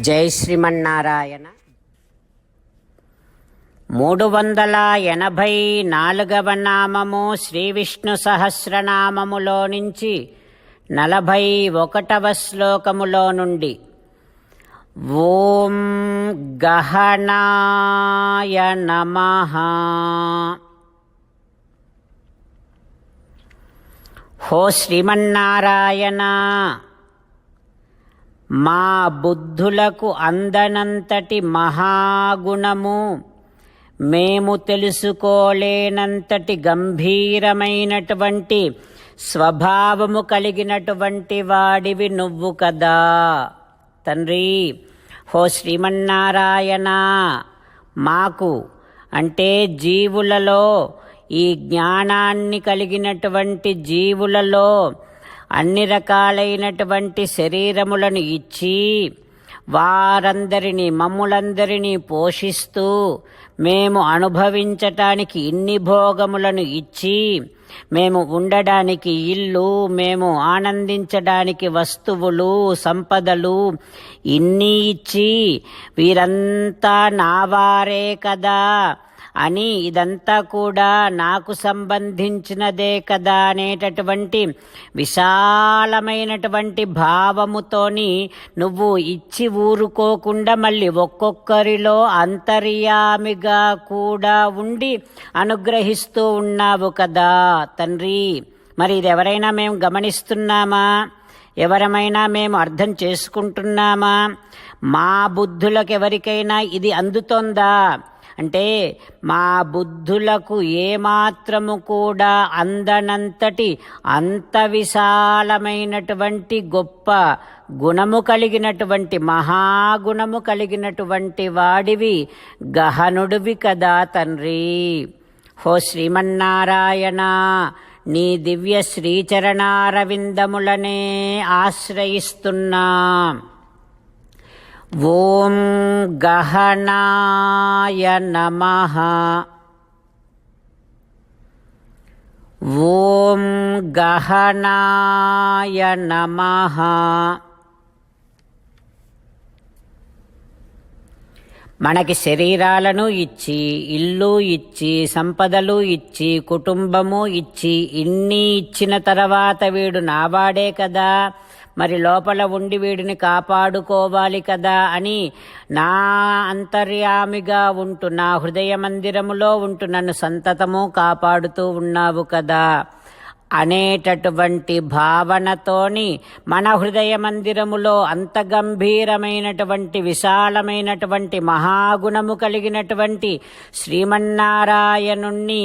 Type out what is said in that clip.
జై శ్రీమన్నారాయణ. మూడు వందల ఎనభై నాలుగవ నామము శ్రీ విష్ణు సహస్రనామములో నుంచి నలభై ఒకటవ శ్లోకములో నుండి ఓం గహనాయ నమ. హో శ్రీమన్నారాయణ. మా బుద్ధులకు అందనంతటి మహాగుణము. మేము తెలుసుకోలేనంతటి గంభీరమైనటువంటి స్వభావము కలిగినటువంటి వాడివి నువ్వు కదా. తండ్రి హో శ్రీమన్నారాయణ మాకు అంటే జీవులలో ఈ జ్ఞానాన్ని కలిగినటువంటి జీవులలో అన్ని రకాలైనటువంటి శరీరములను ఇచ్చి వారందరినీ మమ్ములందరినీ పోషిస్తూ మేము అనుభవించటానికి ఇన్ని భోగములను ఇచ్చి మేము ఉండడానికి ఇల్లు మేము ఆనందించడానికి వస్తువులు సంపదలు ఇన్ని ఇచ్చి వీరంతా నావారే కదా. అని ఇదంతా కూడా నాకు సంబంధించినదే కదా అనేటటువంటి విశాలమైనటువంటి భావముతోని నువ్వు ఇచ్చి ఊరుకోకుండా మళ్ళీ ఒక్కొక్కరిలో అంతర్యామిగా కూడా ఉండి అనుగ్రహిస్తూ ఉన్నావు కదా తండ్రి. మరి ఇది ఎవరైనా మేము గమనిస్తున్నామా? ఎవరమైనా మేము అర్థం చేసుకుంటున్నామా? మా బుద్ధులకు ఎవరికైనా ఇది అందుతోందా? అంటే మా బుద్ధులకు ఏమాత్రము కూడా అందనంతటి అంత విశాలమైనటువంటి గొప్ప గుణము కలిగినటువంటి మహాగుణము కలిగినటువంటి వాడివి గహనుడివి కదా తండ్రి. హో శ్రీమన్నారాయణ నీ దివ్య శ్రీచరణారవిందములనే ఆశ్రయిస్తున్నా. ఓం గహనాయ నమ. ఓం గహనాయ నమ. మనకి శరీరాలను ఇచ్చి ఇల్లు ఇచ్చి సంపదలు ఇచ్చి కుటుంబము ఇచ్చి ఇన్ని ఇచ్చిన తర్వాత వీడు నావాడే కదా. మరి లోపల ఉండి వీడిని కాపాడుకోవాలి కదా అని నా అంతర్యామిగా ఉంటూ నా హృదయ మందిరములో ఉంటూ నన్ను సంతతము కాపాడుతూ ఉన్నావు కదా అనేటటువంటి భావనతోని మన హృదయ మందిరములో అంత గంభీరమైనటువంటి విశాలమైనటువంటి మహాగుణము కలిగినటువంటి శ్రీమన్నారాయణుణ్ణి